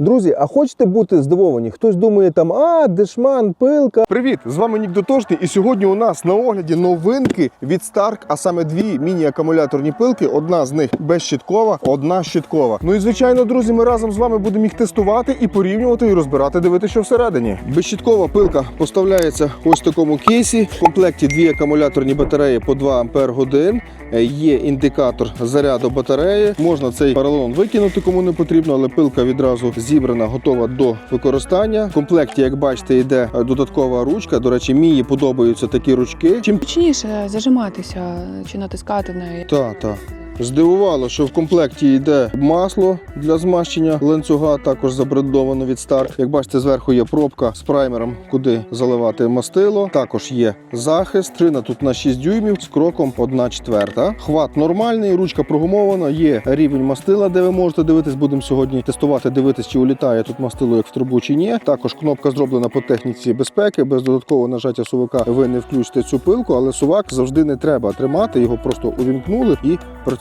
Друзі, а хочете бути здивовані? Хтось думає там, а, дешман, пилка. Привіт! З вами Нік Дотошний, і сьогодні у нас на огляді новинки від Stark, а саме дві міні-акумуляторні пилки. Одна з них безщиткова, одна щиткова. Ну і звичайно, друзі, ми разом з вами будемо їх тестувати і порівнювати, і розбирати, дивитися, що всередині. Безщиткова пилка поставляється ось в такому кейсі. В комплекті дві акумуляторні батареї по 2 Ампер годин. Е, Є індикатор заряду батареї. Можна цей поролон викинути, кому не потрібно, але пилка відразу зібрана, готова до використання. В комплекті, як бачите, йде е, додаткова ручка. До речі, мені подобаються такі ручки. Чим Точніше зажиматися чи натискати в неї. Так, та. Здивувало, що в комплекті йде масло для змащення ланцюга, також забрендовано від Stark. Як бачите, зверху є пробка з праймером, куди заливати мастило. Також є захист. Шина тут на 6 дюймів з кроком 1 четверта. Хват нормальний, ручка прогумована, є рівень мастила, де ви можете дивитись. Будемо сьогодні тестувати, дивитись, чи улітає тут мастило як в трубу, чи ні. Також кнопка зроблена по техніці безпеки. Без додаткового нажаття сувака ви не включите цю пилку, але сувак завжди не треба тримати. Його просто увімкнули і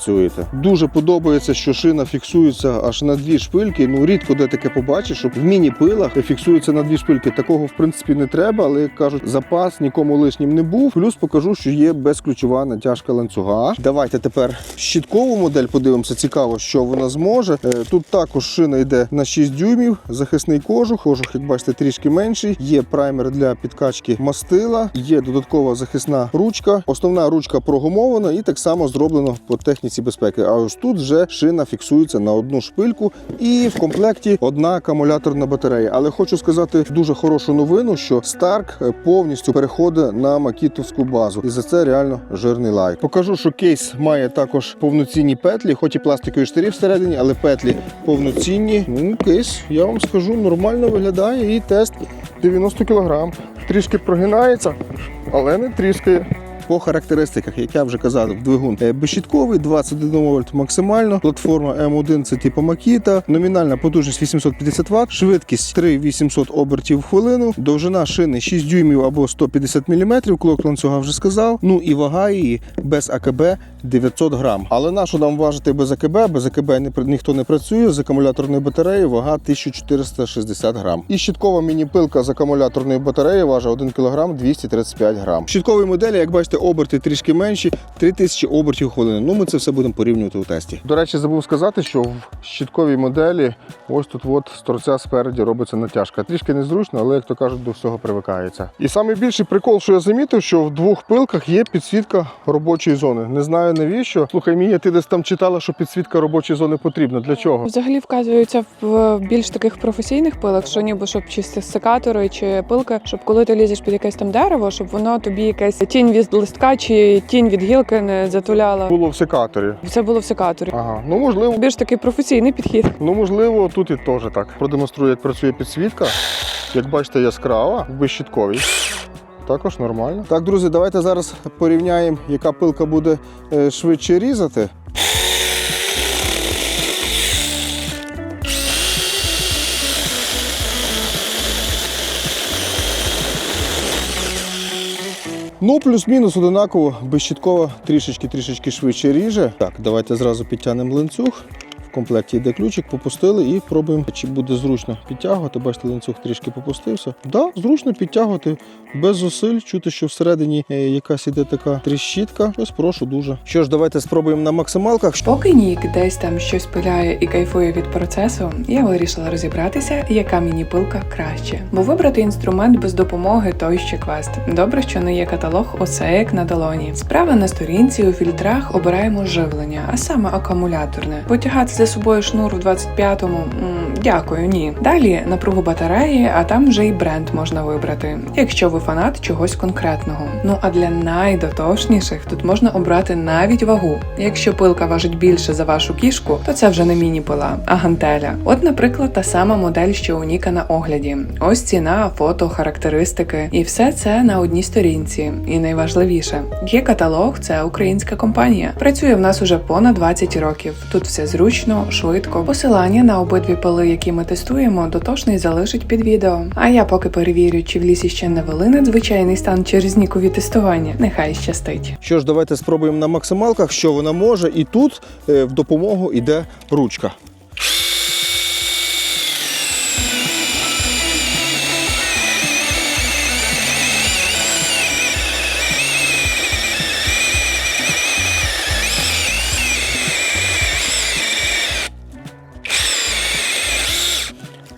працюєте. Дуже подобається, що шина фіксується аж на дві шпильки. Ну рідко де таке побачиш, щоб в міні-пилах фіксується на дві шпильки. Такого в принципі не треба, але як кажуть, запас нікому лишнім не був. Плюс покажу, що є безключова натяжка ланцюга. Давайте тепер щіткову модель подивимося. Цікаво, що вона зможе. Е, Тут також шина йде на 6 дюймів, захисний кожух. Кожух, як бачите, трішки менший. Є праймер для підкачки мастила, є додаткова захисна ручка. Основна ручка прогумована і так само зроблено по техніці безпеки. А ось тут вже шина фіксується на одну шпильку, і в комплекті одна акумуляторна батарея. Але хочу сказати дуже хорошу новину, що Stark е, повністю переходить на макітовську базу, і за це реально жирний лайк. Покажу, що кейс має також повноцінні петлі, хоч і пластикові штирі всередині, але петлі повноцінні. Ну, кейс, я вам скажу, нормально виглядає. І тест 90 кг. Трішки прогинається, але не тріскає. По характеристиках, як я вже казав, двигун е, безщітковий, 21 вольт максимально. Платформа М1 це типу Макіта. Номінальна потужність 850 Вт, швидкість 3800 обертів в хвилину, довжина шини 6 дюймів або 150 мм, клок ланцюга вже сказав. Ну і вага її без АКБ 900 грам. Але на що нам важити без АКБ? Без АКБ ніхто не працює. З акумуляторної батареї вага 1460 грам. І щиткова міні-пилка з акумуляторної батареї важить 1 кг 235 грам. В щитковій моделі, як бачите, оберти трішки менші 3000 обертів в хвилину. Ну ми це все будемо порівнювати у тесті. До речі, забув сказати, що в щитковій моделі ось тут от з торця спереді робиться натяжка. Трішки незручно, але як то кажуть, до всього привикається. І найбільший прикол, що я замітив, що в двох пилках є підсвітка робочої зони. Не знаю навіщо. Слухай, Мія, ти десь там читала, що підсвітка робочої зони потрібна. Для чого? Взагалі вказується в більш таких професійних пилах, що ніби щоб чи секатори, чи пилки, щоб коли ти лізеш під якесь там дерево, щоб воно тобі якась тінь від листка чи тінь від гілки не затуляла. Було в секаторі. Це було в секаторі. Ага, ну можливо. Більш такий професійний підхід. Ну, можливо, тут і теж так. Продемонструю, як працює підсвітка. Як бачите, яскрава, безщітковій. Також нормально. Так, друзі, давайте зараз порівняємо, яка пилка буде е, швидше різати. Ну, плюс-мінус одинаково, безщітково трішечки-трішечки швидше ріже. Так, давайте зразу підтягнемо ланцюг. В комплекті йде ключик, попустили і пробуємо, чи буде зручно підтягувати. Бачите, ланцюг трішки попустився. Да, зручно підтягувати без зусиль. Чути, що всередині е, якась іде така тріщітка. Ось прошу дуже. Що ж, давайте спробуємо на максималках. Поки Нік десь там щось пиляє і кайфує від процесу, я вирішила розібратися, яка міні-пилка краще. Бо вибрати інструмент без допомоги той ще квест. Добре, що не є каталог, як на долоні. Справа на сторінці у фільтрах обираємо живлення, а саме акумуляторне. Потягати за собою шнур в 25-му. м, Дякую, ні. Далі напругу батареї, а там вже й бренд можна вибрати, якщо ви фанат чогось конкретного. Ну а для найдотошніших тут можна обрати навіть вагу. Якщо пилка важить більше за вашу кішку, то це вже не міні-пила, а гантеля. От, наприклад, та сама модель, що у Ніка на огляді. Ось ціна, фото, характеристики, і все це на одній сторінці. І найважливіше, є каталог, це українська компанія. Працює в нас уже понад 20 років. Тут все зручно, швидко. Посилання на обидві пили, які ми тестуємо, дотошний залишить під відео. А я поки перевірю, чи в лісі ще не вели надзвичайний стан через нікові тестування. Нехай щастить. Що ж, давайте спробуємо на максималках, що вона може. І тут е, в допомогу йде ручка.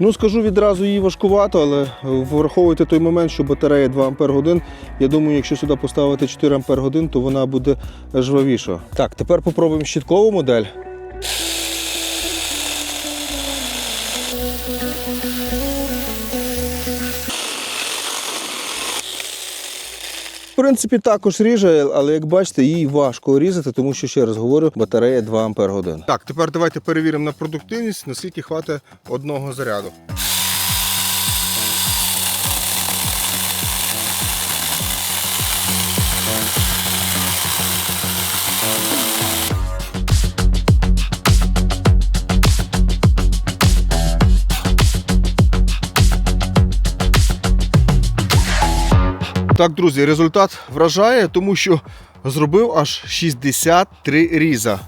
Ну скажу відразу її важкувато, але враховуйте той момент, що батарея 2 Ампер годин. Я думаю, якщо сюди поставити 4 Ампер годин, то вона буде жвавіша. Так, тепер попробуємо щиткову модель. Принципі, також ріже, але як бачите, їй важко різати, тому що ще раз говорю, батарея 2 Ампер годин. Так, тепер давайте перевіримо на продуктивність, наскільки хватить одного заряду. Так, друзі, результат вражає, тому що зробив аж 63 різа.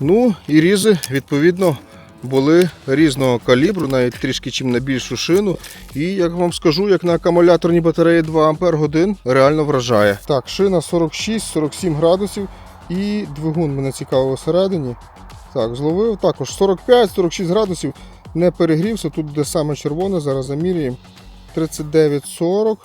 Ну і різи, відповідно, були різного калібру, навіть трішки чим на більшу шину. І як вам скажу, як на акумуляторній батареї 2 Ампер годин реально вражає. Так, шина 46-47 градусів і двигун мене цікавив всередині. Так, зловив також 45-46 градусів, не перегрівся. Тут де саме червоне, зараз замірюємо. 39-40.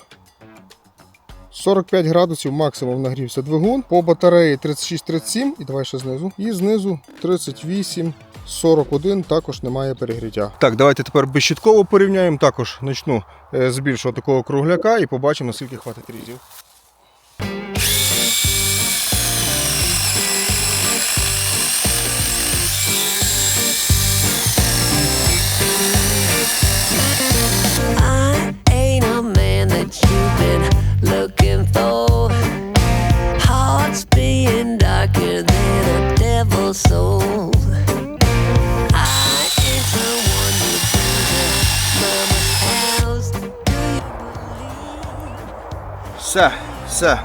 45 градусів максимум нагрівся двигун. По батареї 36-37 і давай ще знизу. І знизу 38. 41 також немає перегріття. Так, давайте тепер безщітково порівняємо. Також почну е, з більшого такого кругляка і побачимо, наскільки хватить різів. Все, все.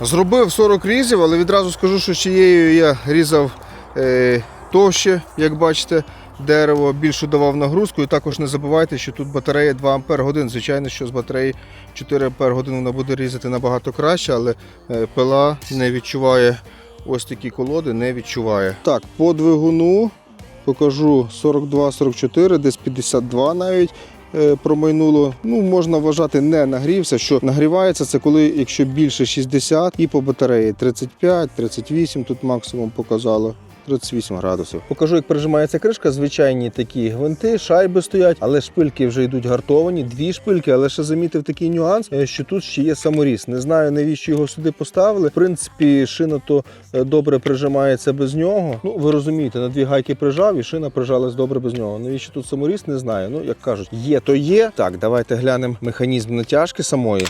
Зробив 40 різів, але відразу скажу, що чиєю я різав е, товще, як бачите, дерево більше давав нагрузку. І також не забувайте, що тут батарея 2 Ампер годин. Звичайно, що з батареї 4 Ампер годин вона буде різати набагато краще, але е, пила не відчуває ось такі колоди, не відчуває. Так, по двигуну покажу 42-44, десь 52 навіть промайнуло. Ну, можна вважати, не нагрівся. Що нагрівається, це коли якщо більше 60 і по батареї 35, 38 тут максимум показало. 38 градусів. Покажу, як прижимається кришка. Звичайні такі гвинти, шайби стоять, але шпильки вже йдуть гартовані. Дві шпильки, але ще замітив такий нюанс, е, що тут ще є саморіз. Не знаю, навіщо його сюди поставили. В принципі, шина то е, добре прижимається без нього. Ну, ви розумієте, на дві гайки прижав і шина прижалась добре без нього. Навіщо тут саморіз, не знаю. Ну, як кажуть, є, то є. Так, давайте глянемо механізм натяжки самої.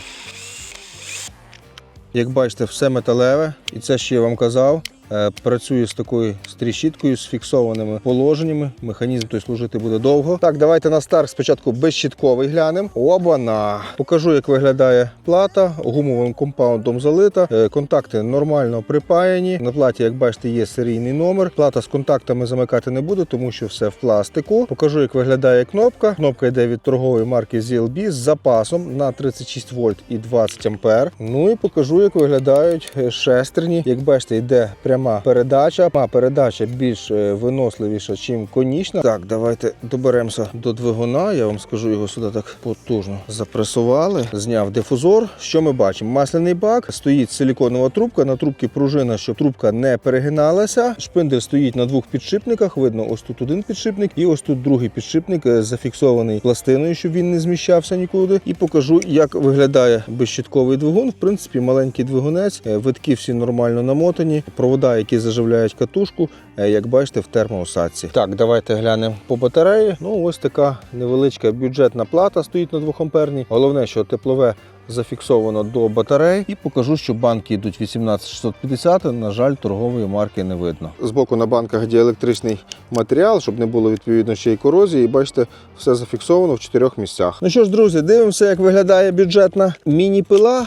Як бачите, все металеве, і це ще я вам казав. Е, Працює з такою стріщіткою, з фіксованими положеннями. Механізм той служити буде довго. Так, давайте на старт спочатку безщітковий глянемо. Обана! Покажу, як виглядає плата. Гумовим компаундом залита. Е, Контакти нормально припаяні. На платі, як бачите, є серійний номер. Плата з контактами замикати не буду, тому що все в пластику. Покажу, як виглядає кнопка. Кнопка йде від торгової марки ZLB з запасом на 36 вольт і 20 ампер. Ну і покажу, як виглядають е, шестерні. Як бачите, йде пряма передача. А передача більш е, виносливіша, ніж конічна. Так, давайте доберемося до двигуна. Я вам скажу, його сюди так потужно запресували. Зняв дифузор. Що ми бачимо? Масляний бак, стоїть силіконова трубка. На трубці пружина, щоб трубка не перегиналася. Шпиндель стоїть на двох підшипниках. Видно, ось тут один підшипник, і ось тут другий підшипник е, зафіксований пластиною, щоб він не зміщався нікуди. І покажу, як виглядає безщитковий двигун. В принципі, маленький двигунець, е, витки всі нормально намотані. Провода, які заживляють катушку, е, як бачите, в термоусадці. Так, давайте глянемо по батареї. Ну, ось така невеличка бюджетна плата стоїть на 2 амперній. Головне, що теплове зафіксовано до батарей. І покажу, що банки йдуть 18650. На жаль, торгової марки не видно. Збоку на банках діелектричний матеріал, щоб не було відповідно ще й корозії. І бачите, все зафіксовано в чотирьох місцях. Ну що ж, друзі, дивимося, як виглядає бюджетна міні-пила.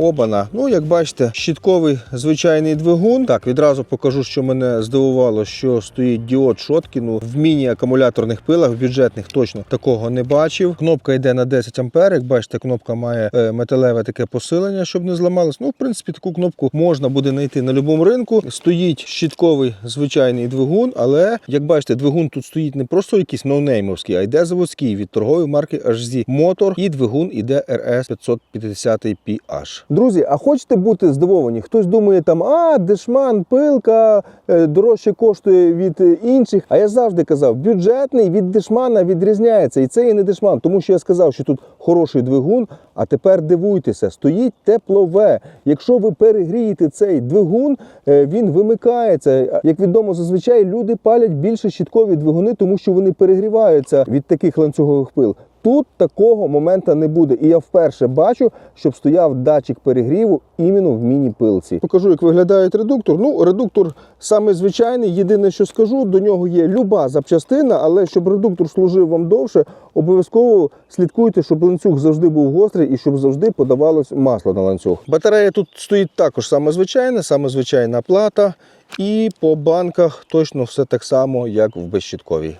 Обана. Ну, як бачите, щітковий звичайний двигун. Так, відразу покажу, що мене здивувало, що стоїть діод Шоткіну в міні-акумуляторних пилах, в бюджетних точно такого не бачив. Кнопка йде на 10 ампер. Як бачите, кнопка має е, металеве таке посилення, щоб не зламалось. Ну, в принципі, таку кнопку можна буде знайти на будь-якому ринку. Стоїть щітковий звичайний двигун, але як бачите, двигун тут стоїть не просто якийсь ноунеймовський, а йде заводський від торгової марки HZ Motor і двигун іде RS 550 PH. Друзі, а хочете бути здивовані? Хтось думає там, а дешман, пилка е, дорожче коштує від е, інших. А я завжди казав, бюджетний від дешмана відрізняється. І це і не дешман, тому що я сказав, що тут хороший двигун. А тепер дивуйтеся, стоїть теплове. Якщо ви перегрієте цей двигун, е, він вимикається. Як відомо, зазвичай люди палять більше щіткові двигуни, тому що вони перегріваються від таких ланцюгових пил. Тут такого моменту не буде. І я вперше бачу, щоб стояв датчик перегріву іменно в міні-пилці. Покажу, як виглядає редуктор. Ну, редуктор саме звичайний. Єдине, що скажу, до нього є люба запчастина, але щоб редуктор служив вам довше, обов'язково слідкуйте, щоб ланцюг завжди був гострий і щоб завжди подавалось масло на ланцюг. Батарея тут стоїть також саме звичайна, саме звичайна плата. І по банках точно все так само, як в безщітковій.